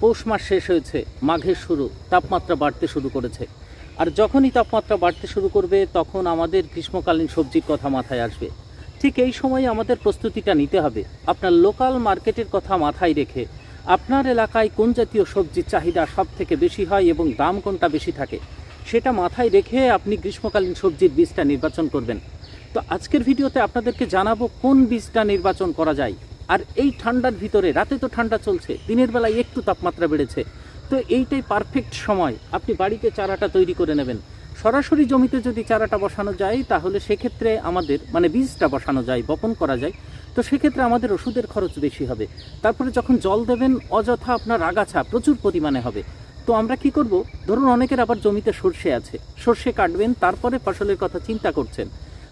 পৌষ মাস শেষ হয়েছে, মাঘের শুরু, তাপমাত্রা বাড়তে শুরু করেছে। আর যখনই তাপমাত্রা বাড়তে শুরু করবে, তখন আমাদের গ্রীষ্মকালীন সবজির কথা মাথায় আসবে। ঠিক এই সময় আমাদের প্রস্তুতিটা নিতে হবে। আপনার লোকাল মার্কেটের কথা মাথায় রেখে আপনার এলাকায় কোন জাতীয় সবজির চাহিদা সব থেকে বেশি হয় এবং দাম কোনটা বেশি থাকে, সেটা মাথায় রেখে আপনি গ্রীষ্মকালীন সবজির বীজটা নির্বাচন করবেন। তো আজকের ভিডিওতে আপনাদেরকে জানাব কোন বীজটা নির্বাচন করা যায়। আর এই ঠান্ডার ভিতরে, রাতে তো ঠান্ডা চলছে, দিনের বেলায় একটু তাপমাত্রা বেড়েছে। তো এইটাই পারফেক্ট সময়, আপনি বাড়িতে চারাটা তৈরি করে নেবেন। সরাসরি জমিতে যদি চারাটা বসানো যায়, তাহলে সেক্ষেত্রে আমাদের মানে বীজটা বসানো যায়, বপন করা যায়। তো সেক্ষেত্রে আমাদের ওষুধের খরচ বেশি হবে। তারপরে যখন জল দেবেন, অযথা আপনার আগাছা প্রচুর পরিমাণে হবে। তো আমরা কি করব? ধরুন অনেকের আবার জমিতে সর্ষে আছে। সর্ষে কাটবেন, তারপরে ফসলের কথা চিন্তা করছেন।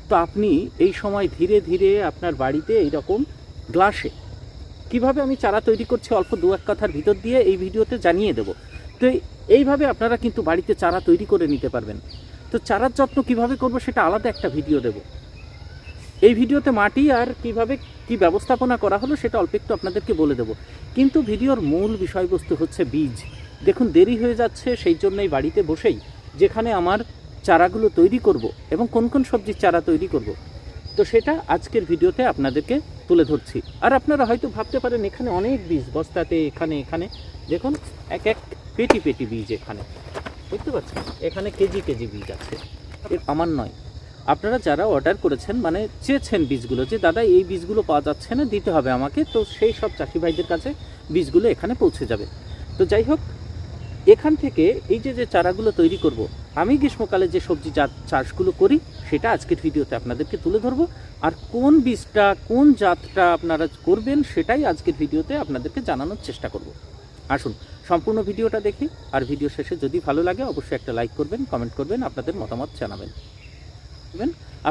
তো আপনি এই সময় ধীরে ধীরে আপনার বাড়িতে এইরকম গ্লাসে। কীভাবে আমি চারা তৈরি করছি অল্প দু এক কথার ভিতর দিয়ে এই ভিডিওতে জানিয়ে দেব। তো এই- এইভাবে আপনারা কিন্তু বাড়িতে চারা তৈরি করে নিতে পারবেন। তো চারার যত্ন কীভাবে করব সেটা আলাদা একটা ভিডিও দেব। এই ভিডিওতে মাটি আর কীভাবে কি ব্যবস্থাপনা করা হলো সেটা অল্প একটু আপনাদেরকে বলে দেব। কিন্তু ভিডিওর মূল বিষয়বস্তু হচ্ছে বীজ। দেখুন, দেরি হয়ে যাচ্ছে, সেই জন্যই বাড়িতে বসেই যেখানে আমার চারাগুলো তৈরি করব এবং কোন কোন সবজির চারা তৈরি করব। তো সেটা আজকের ভিডিওতে আপনাদেরকে তুলে ধরছি। আর আপনারা হয়তো ভাবতে পারেন, এখানে অনেক বীজ, বস্তাতে, এখানে এখানে। দেখুন, এক এক পেটি পেটি বীজ এখানে। বুঝতে পারছেন? এখানে কেজি কেজি বীজ আছে। আমার নয়। আপনারা যারা অর্ডার করেছেন মানে চেয়েছেন বীজগুলো যে, দাদা, এই বীজগুলো পাওয়া যাচ্ছে না, দিতে হবে আমাকে। তো সেই সব চাষি ভাইদের কাছে বীজগুলো এখানে পৌঁছে যাবে। তো যাই হোক, এখান থেকে এই যে যে চারাগুলো তৈরি করব আমি গ্রীষ্মকালে যে সবজি জাত চাষগুলো করি, সেটা আজকের ভিডিওতে আপনাদেরকে তুলে ধরবো। আর কোন বীজটা, কোন জাতটা আপনারা করবেন, সেটাই আজকের ভিডিওতে আপনাদেরকে জানানোর চেষ্টা করব। আসুন, সম্পূর্ণ ভিডিওটা দেখি। আর ভিডিও শেষে যদি ভালো লাগে, অবশ্যই একটা লাইক করবেন, কমেন্ট করবেন, আপনাদের মতামত জানাবেন।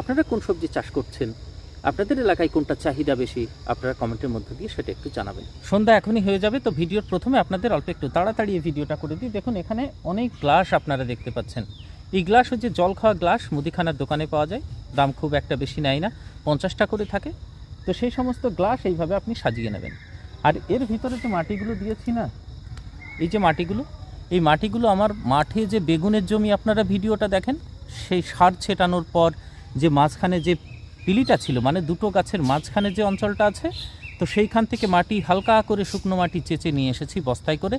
আপনারা কোন সবজি চাষ করছেন? আপনাদের এলাকায় কোনটা চাহিদা বেশি? আপনারা কমেন্টের মধ্যে দিয়ে সেটা একটু জানাবেন। সন্ধ্যা এখনই হয়ে যাবে, তো ভিডিওর প্রথমে আপনাদের অল্প একটু তাড়াতাড়ি এই ভিডিওটা করে দিই। দেখুন, এখানে অনেক গ্লাস আপনারা দেখতে পাচ্ছেন। এই গ্লাস হচ্ছে জল খাওয়া গ্লাস, মুদিখানার দোকানে পাওয়া যায়। দাম খুব একটা বেশি নেয় না, পঞ্চাশটা করে থাকে। তো সেই সমস্ত গ্লাস এইভাবে আপনি সাজিয়ে নেবেন। আর এর ভিতরে যে মাটিগুলো দিয়েছি না, এই যে মাটিগুলো, এই মাটিগুলো আমার মাঠে যে বেগুনের জমি আপনারা ভিডিওটা দেখেন, সেই সার ছেটানোর পর যে মাঝখানে যে পিলিটা ছিল মানে দুটো গাছের মাঝখানে যে অঞ্চলটা আছে, তো সেইখান থেকে মাটি, হালকা করে শুকনো মাটি চেঁচে নিয়ে এসেছি বস্তায় করে।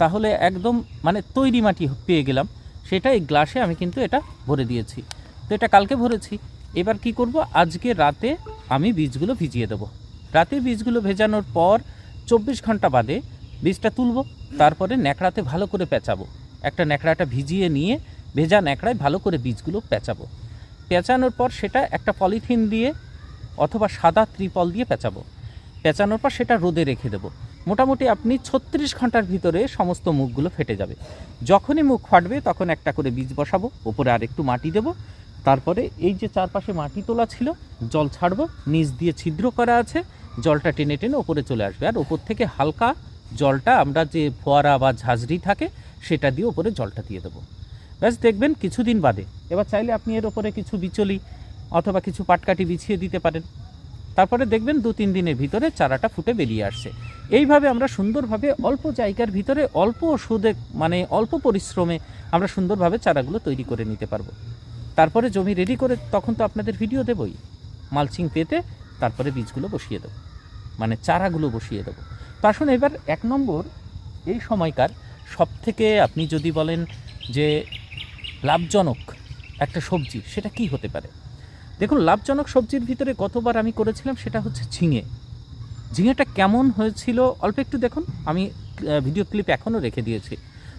তাহলে একদম মানে তৈরি মাটি পেয়ে গেলাম। সেটা এই গ্লাসে আমি কিন্তু এটা ভরে দিয়েছি। তো এটা কালকে ভরেছি। এবার কি করব? আজকে রাতে আমি বীজগুলো ভিজিয়ে দেবো। রাতে বীজগুলো ভেজানোর পর চব্বিশ ঘণ্টা বাদে বীজটা তুলব, তারপরে ন্যাকড়াতে ভালো করে পেঁচাবো। একটা ন্যাকড়াটা ভিজিয়ে নিয়ে ভেজা ন্যাকড়ায় ভালো করে বীজগুলো পেঁচাবো। পেঁচানোর পর সেটা একটা পলিথিন দিয়ে অথবা সাদা ত্রিপল দিয়ে পেঁচাবো। পেঁচানোর পর সেটা রোদে রেখে দেবো। মোটামুটি আপনি ছত্রিশ ঘণ্টার ভিতরে সমস্ত মুখগুলো ফেটে যাবে। যখনই মুখ ফাটবে তখন একটা করে বীজ বসাবো, ওপরে আর একটু মাটি দেবো। তারপরে এই যে চারপাশে মাটি তোলা ছিল, জল ছাড়বো, নিচ দিয়ে ছিদ্র করা আছে, জলটা টেনে টেনে ওপরে চলে আসবে। আর ওপর থেকে হালকা জলটা আমরা যে ফোয়ারা বা ঝাঁঝরি থাকে, সেটা দিয়ে ওপরে জলটা দিয়ে দেবো। ব্যাস, দেখবেন কিছুদিন বাদে। এবার চাইলে আপনি এর ওপরে কিছু বিচলি অথবা কিছু পাটকাঠি বিছিয়ে দিতে পারেন। তারপরে দেখবেন দু তিন দিনের ভিতরে চারাটা ফুটে বেরিয়ে আসছে। এইভাবে আমরা সুন্দরভাবে অল্প জায়গার ভিতরে অল্প ওষুধে মানে অল্প পরিশ্রমে আমরা সুন্দরভাবে চারাগুলো তৈরি করে নিতে পারব। তারপরে জমি রেডি করে তখন তো আপনাদের ভিডিও দেবই। মালচিং পেতে তারপরে বীজগুলো বসিয়ে দেবো। মানে চারাগুলো বসিয়ে দেবো। তো আসুন এবার এক নম্বর, এই সময়কার সব থেকে আপনি যদি বলেন যে লাভজনক একটা সবজি, সেটা কি হতে পারে? দেখুন, লাভজনক সবজির ভিতরে কতবার আমি করেছিলাম, সেটা হচ্ছে ঝিঙে। ঝিঙেটা কেমন হয়েছিল, অল্প একটু দেখুন, আমি ভিডিও ক্লিপ এখনও রেখে দিয়েছি।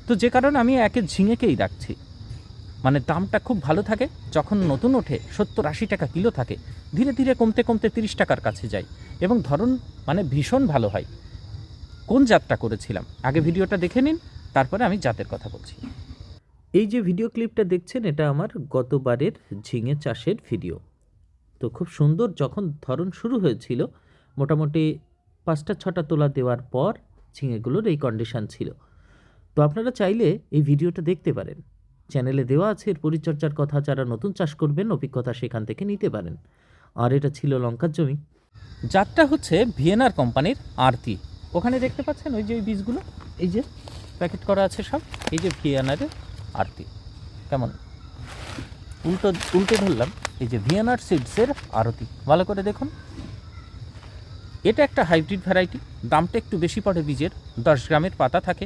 তো যে কারণে আমি একে ঝিঙেকেই রাখছি। মানে দামটা খুব ভালো থাকে, যখন নতুন ওঠে সত্তর আশি টাকা কিলো থাকে, ধীরে ধীরে কমতে কমতে তিরিশ টাকার কাছে যায়। এবং ধরন মানে ভীষণ ভালো হয়। কোন জাতটা করেছিলাম? আগে ভিডিওটা দেখে নিন, তারপরে আমি জাতের কথা বলছি। এই যে ভিডিও ক্লিপটা দেখছেন, এটা আমার গতবারের ঝিঙে চাষের ভিডিও তো খুব সুন্দর যখন ধরন শুরু হয়েছিল, মোটামুটি পাঁচটা, ছটা তোলা দেওয়ার পর ঝিঙেগুলোর এই কন্ডিশন ছিল। তো আপনারা চাইলে এই ভিডিওটা দেখতে পারেন। চ্যানেলে দেওয়া আছে, এর পরিচর্যার কথা, যারা নতুন চাষ করবেন, অভিজ্ঞতা সেখান থেকে নিতে পারেন। আর এটা ছিল লঙ্কার জমি। জাতটা হচ্ছে ভিয়েনার কোম্পানির আরতি। ওখানে দেখতে পাচ্ছেন ওই যে ওই বীজগুলো? এই যে প্যাকেট করা আছে সব। এই যে ভিএনআরের আরতি কেমন? উল্টো, উল্টে ধরলাম, এই যে ভিএনআর সিডসের আরতি। ভালো করে দেখুন। এটা একটা হাইব্রিড ভ্যারাইটি, দামটা একটু বেশি পড়ে বীজের, দশ গ্রামের পাতা থাকে।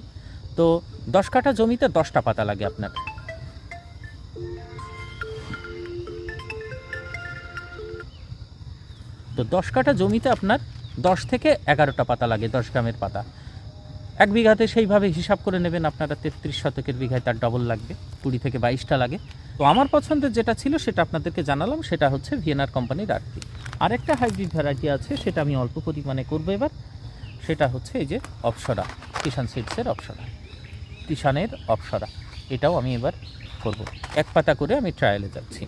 তো দশ কাঠা জমিতে দশটা পাতা লাগে আপনার। তো দশ কাঠা জমিতে আপনার দশ থেকে এগারোটা পাতা লাগে, দশ গ্রামের পাতা। এক বিঘাতে সেইভাবে হিসাব করে নেবেন আপনারা তেত্রিশ শতকের বিঘায় তার ডবল লাগবে, কুড়ি থেকে বাইশটা লাগে। তো আমার পছন্দের যেটা ছিল সেটা আপনাদেরকে জানালাম, সেটা হচ্ছে ভিয়েনার কোম্পানির আরতি আরেকটা হাইব্রিড ভ্যারাইটি আছে, সেটা আমি অল্প পরিমাণে করব এবার। সেটা হচ্ছে এই যে অপসরা কিষান সিডসের অপসরা। কিষানের অপসরা, এটাও আমি এবার করব। এক পাতা করে আমি ট্রায়ালে যাচ্ছি।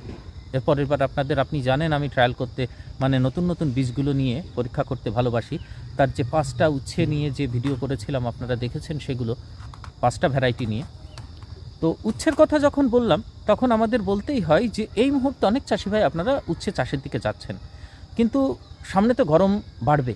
এরপরের বার আপনাদের, আপনি জানেন আমি ট্রায়াল করতে মানে নতুন নতুন বীজগুলো নিয়ে পরীক্ষা করতে ভালোবাসি। তার যে পাঁচটা উচ্ছে নিয়ে যে ভিডিও করেছিলাম, আপনারা দেখেছেন সেগুলো, পাঁচটা ভ্যারাইটি নিয়ে। তো উচ্ছের কথা যখন বললাম, তখন আমাদের বলতেই হয় যে এই মুহূর্তে অনেক চাষি ভাই আপনারা উচ্ছে চাষের দিকে যাচ্ছেন। কিন্তু সামনে তো গরম বাড়বে।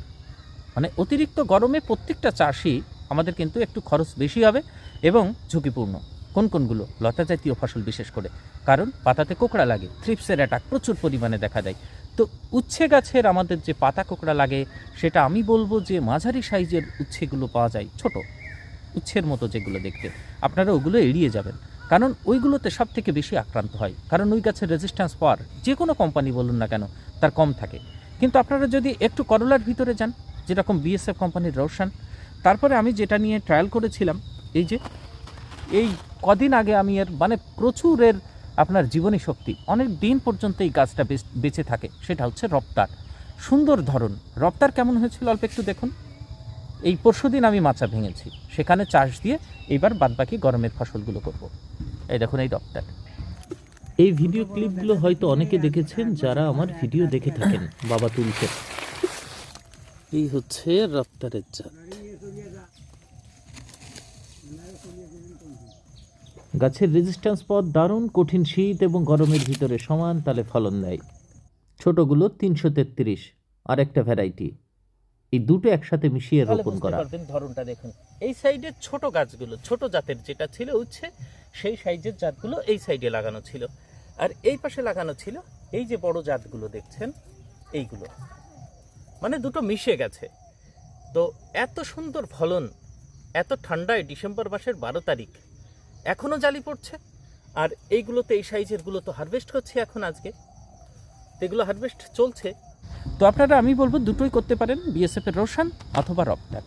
মানে অতিরিক্ত গরমে প্রত্যেকটা চাষি আমাদের কিন্তু একটু খরচ বেশি হবে এবং ঝুঁকিপূর্ণ। কোন কোনগুলো লতা জাতীয় ফসল বিশেষ করে? কারণ পাতাতে কোকড়া লাগে, থ্রিপসের অ্যাটাক প্রচুর পরিমাণে দেখা দেয়। তো উচ্ছে গাছের আমাদের যে পাতা কোকড়া লাগে, সেটা আমি বলব যে মাঝারি সাইজের উচ্ছেগুলো পাওয়া যায় ছোট। উচ্ছের মতো যেগুলো দেখতে। আপনারা ওগুলো এড়িয়ে যাবেন। কারণ ওইগুলোতে সব থেকে বেশি আক্রান্ত হয়। কারণ ওই গাছের রেজিস্ট্যান্স পাওয়ার যে কোনো কোম্পানি বলুন না কেন, তার কম থাকে। কিন্তু আপনারা যদি একটু করলার ভিতরে যান, যেরকম বিএসএফ কোম্পানির রোশন তারপরে আমি যেটা নিয়ে ট্রায়াল করেছিলাম, এই যে, এই কদিন আগে আমি এর মানে প্রচুর এর আপনার জীবনী শক্তি। অনেক দিন পর্যন্ত এই গাছটা বেচ- থাকে। সেটা হচ্ছে রপ্তার। সুন্দর ধরন। রপ্তার কেমন হয়েছিল অল্প একটু দেখুন। এই পরশুদিন আমি মাচা ভেঙেছি। সেখানে চাষ দিয়ে এইবার বাদবাকি গরমের ফসলগুলো করব। এই দেখুন এই রপ্তার। এই ভিডিও ক্লিপগুলো হয়তো অনেকে দেখেছেন, যারা আমার ভিডিও দেখে থাকেন, বাবা তুলছে। এই হচ্ছে রপ্তারের জাত গাছের রেজিস্ট্যান্স পথ দারুণ কঠিন শীত এবং গরমের ভিতরে সমান তালে ফলন দেয় ছোটগুলো তিনশো তেত্রিশ আর একটা ভ্যারাইটি এই দুটো একসাথে মিশিয়ে রোপণ করা। ধরনটা দেখুন। এই সাইডের ছোট গাছগুলো ছোট জাতের যেটা ছিল উচ্ছে সেই সাইজের জাতগুলো এই সাইডে লাগানো ছিল। আর এই পাশে লাগানো ছিল এই যে বড় জাতগুলো দেখছেন এইগুলো। মানে দুটো মিশে গেছে। তো এত সুন্দর ফলন এত ঠান্ডায় ডিসেম্বর মাসের বারো তারিখ এখনও জালি পড়ছে। আর এইগুলোতে, এই সাইজেরগুলো তো হারভেস্ট হচ্ছে এখন আজকে। এগুলো হারভেস্ট চলছে। তো আপনারা, আমি বলব, দুটোই করতে পারেন বিএসএফ এর রোশন অথবা রপ্তার।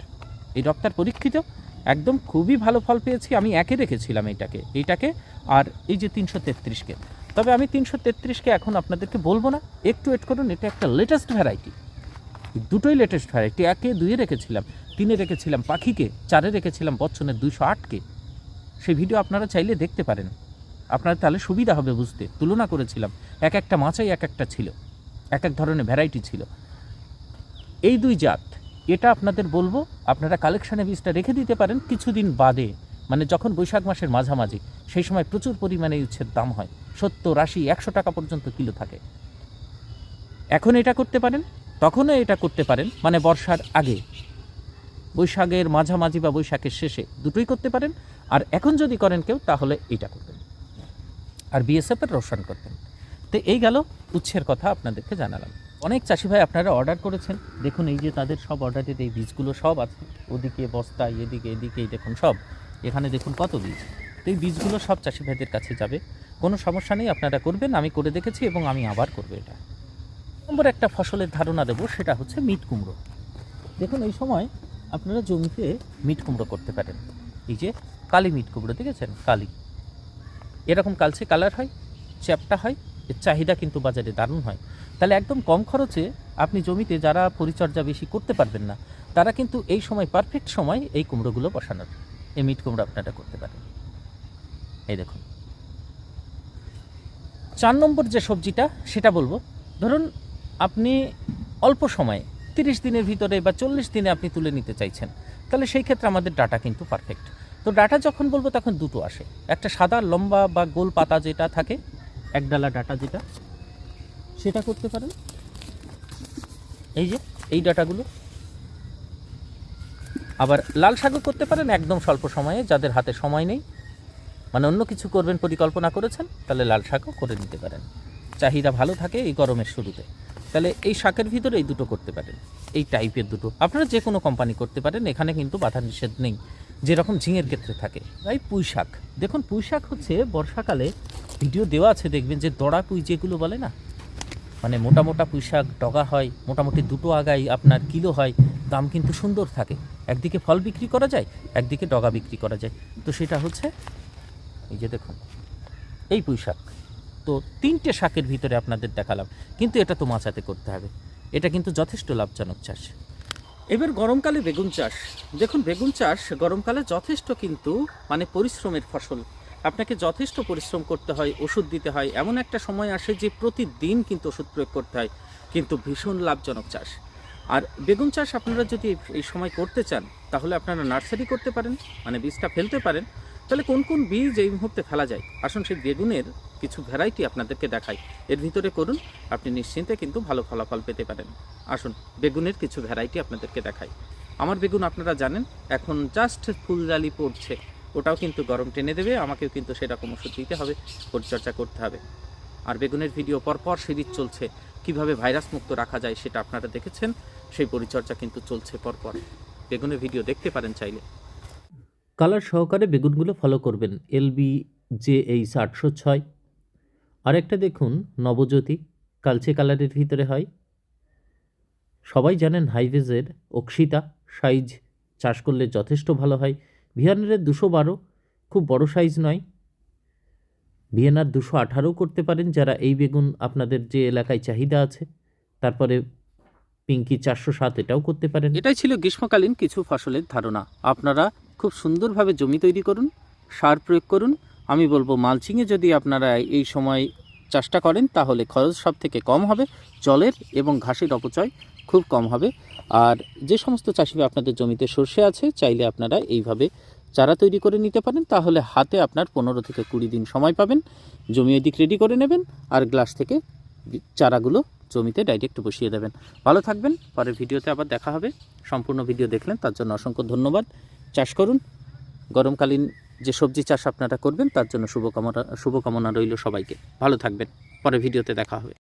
এই রপ্তার পরীক্ষিত, একদম খুবই ভালো ফল পেয়েছি, আমি একে রেখেছিলাম এইটাকে এইটাকে, আর এই যে তিনশো তেত্রিশকে। তবে আমি তিনশো তেত্রিশকে এখন আপনাদেরকে বলব না, একটু ওয়েট করুন, এটা একটা লেটেস্ট ভ্যারাইটি দুটোই লেটেস্ট ভ্যারাইটি একে দুইয়ে রেখেছিলাম, তিনে রেখেছিলাম পাখিকে, চারে রেখেছিলাম বচ্চনের দুশো আটকে। সেই ভিডিও আপনারা চাইলে দেখতে পারেন। আপনার তাহলে সুবিধা হবে বুঝতে। তুলনা করেছিলাম, এক একটা মাছাই এক একটা ছিল, এক এক ধরনের ভ্যারাইটি ছিল। এই দুই জাত, এটা আপনাদের বলব, আপনারা কালেকশানে বীজটা রেখে দিতে পারেন কিছুদিন বাদে মানে যখন বৈশাখ মাসের মাঝামাঝি, সেই সময় প্রচুর পরিমাণে উচ্ছের দাম হয়। সত্তর আশি একশো টাকা পর্যন্ত কিলো থাকে। এখন এটা করতে পারেন, তখনও এটা করতে পারেন মানে বর্ষার আগে। বৈশাখের মাঝামাঝি বা বৈশাখের শেষে দুটোই করতে পারেন আর এখন যদি করেন কেউ, তাহলে এটা করবেন। আর বিএসএফের রোশন করতেন তো এই গেল উচ্ছের কথা আপনাদেরকে জানালাম। অনেক চাষি ভাই আপনারা অর্ডার করেছেন। দেখুন এই যে তাদের সব অর্ডারের এই বীজগুলো সব আছে। ওদিকে বস্তা, এদিকে এদিকে দেখুন সব। এখানে দেখুন কত বীজ। তো এই বীজগুলো সব চাষি ভাইদের কাছে যাবে। কোনো সমস্যা নেই, আপনারা করবেন, আমি করে দেখেছি এবং আমি আবার করব এটা। নম্বর একটা ফসলের ধারণা দেবো, সেটা হচ্ছে মিট কুমড়ো। দেখুন এই সময় আপনারা জমিতে মিট কুমড়ো করতে পারেন। এই যে কালি মিট কুমড়ো, দেখেছেন? কালি। এরকম কালচে কালার হয়, চ্যাপটা হয়, এর চাহিদা কিন্তু বাজারে দারুণ হয়। তাহলে একদম কম খরচে আপনি জমিতে যারা পরিচর্যা বেশি করতে পারবেন না, তারা কিন্তু এই সময় পারফেক্ট সময় এই কুমড়োগুলো বসানোর। এই মিট কুমড়ো আপনারা করতে পারেন। এই দেখুন। চার নম্বর যে সবজিটা, সেটা বলব। ধরুন আপনি অল্প সময়ে, তিরিশ দিনের ভিতরে বা চল্লিশ দিনে আপনি তুলে নিতে চাইছেন, তাহলে সেই ক্ষেত্রে আমাদের ডাটা কিন্তু পারফেক্ট তো ডাটা যখন বলব তখন দুটো আসে। একটা সাদা, লম্বা বা গোল পাতা যেটা থাকে, একডালা ডাটা যেটা, সেটা করতে পারেন। এই যে, এই ডাটাগুলো। আবার লাল শাকও করতে পারেন একদম স্বল্প সময়ে, যাদের হাতে সময় নেই। মানে অন্য কিছু করবেন, পরিকল্পনা করেছেন, তাহলে লাল শাকও করে নিতে পারেন। চাহিদা ভালো থাকে এই গরমের শুরুতে। তাহলে এই শাকের ভিতরে এই দুটো করতে পারেন। এই টাইপের দুটো। আপনারা যে কোনো কোম্পানি করতে পারেন, এখানে কিন্তু বাধা নিষেধ নেই। যেরকম ঝিঙের ক্ষেত্রে থাকে, তাই পুঁই শাক। দেখুন, পুঁই শাক হচ্ছে বর্ষাকালে ভিডিও দেওয়া আছে, দেখবেন যে দড়া পুঁই যেগুলো বলে না? মানে মোটা মোটা পুঁই শাক ডগা হয়, মোটামুটি দুটো আগাই, আপনার কিলো হয়, দাম কিন্তু সুন্দর থাকে। একদিকে ফল বিক্রি করা যায়, একদিকে ডগা বিক্রি করা যায়। তো সেটা হচ্ছে, এই যে দেখুন, এই পুঁই শাক। তো তিনটে শাকের ভিতরে আপনাদের দেখালাম, কিন্তু এটা তো মাচাতে করতে হবে। এটা কিন্তু যথেষ্ট লাভজনক চাষ। এবার গরমকালে বেগুন চাষ। দেখুন, বেগুন চাষ গরমকালে যথেষ্ট কিন্তু মানে পরিশ্রমের ফসল। আপনাকে যথেষ্ট পরিশ্রম করতে হয়, ওষুধ দিতে হয়। এমন একটা সময় আসে যে প্রতিদিন কিন্তু ওষুধ প্রয়োগ করতে হয়। কিন্তু ভীষণ লাভজনক চাষ। আর বেগুন চাষ আপনারা যদি এই- সময় করতে চান, তাহলে আপনারা নার্সারি করতে পারেন মানে বীজটা ফেলতে পারেন। তাহলে কোন কোন বীজ এই মুহূর্তে ফেলা যায়? আসুন সেই বেগুনের কিছু ভ্যারাইটি আপনাদেরকে দেখাই। এর ভিতরে করুন, আপনি নিশ্চিন্তে কিন্তু ভালো ফলাফল পেতে পারেন। আসুন, বেগুনের কিছু ভ্যারাইটি আপনাদেরকে দেখাই। আমার বেগুন আপনারা জানেন, এখন জাস্ট ফুলজালি পড়ছে। ওটাও কিন্তু গরম টেনে দেবে, আমাকেও কিন্তু সেরকম ওষুধ দিতে হবে, পরিচর্যা করতে হবে। আর বেগুনের ভিডিও পরপর সিরিজ চলছে। কীভাবে ভাইরাস মুক্ত রাখা যায় সেটা আপনারা দেখেছেন, সেই পরিচর্যা কিন্তু চলছে পরপর। বেগুনের ভিডিও দেখতে পারেন চাইলে। কালার সহকারে বেগুনগুলো ফলো করবেন। এলবি জে এইচ আটশো ছয়। আরেকটা দেখুন, নবজ্যোতি, কালচে কালারের ভিতরে হয়। সবাই জানেন হাইভেজের অক্ষিতা, সাইজ চাষ করলে যথেষ্ট ভালো হয়। ভিয়ানারের দুশো বারো, খুব বড় সাইজ নয়। ভিয়েনার দুশো আঠারো করতে পারেন যারা এই বেগুন আপনাদের যে এলাকায় চাহিদা আছে। তারপরে পিঙ্কি চারশো সাত এটাও করতে পারেন। এটাই ছিল গ্রীষ্মকালীন কিছু ফসলের ধারণা। আপনারা খুব সুন্দরভাবে জমি তৈরি করুন, সার প্রয়োগ করুন। আমি বলব, মালচিংয়ে যদি আপনারা এই সময় চাষটা করেন, তাহলে খরচ সব থেকে কম হবে, জলের এবং ঘাসের অপচয় খুব কম হবে। আর যে সমস্ত চাষিরা আপনাদের জমিতে সর্ষে আছে, চাইলে আপনারা এইভাবে চারা তৈরি করে নিতে পারেন, তাহলে হাতে আপনার পনেরো থেকে কুড়ি দিন সময় পাবেন। জমি ওদিক রেডি করে নেবেন আর গ্লাস থেকে চারাগুলো জমিতে ডাইরেক্ট বসিয়ে দেবেন। ভালো থাকবেন, পরের ভিডিওতে আবার দেখা হবে। সম্পূর্ণ ভিডিও দেখলেন, তার জন্য অসংখ্য ধন্যবাদ। চাষ করুন। গরমকালীন যে সবজি চাষ আপনারা করবেন, তার জন্য শুভকামনা শুভকামনা রইল সবাইকে। ভালো থাকবেন। পরে ভিডিওতে দেখা হবে।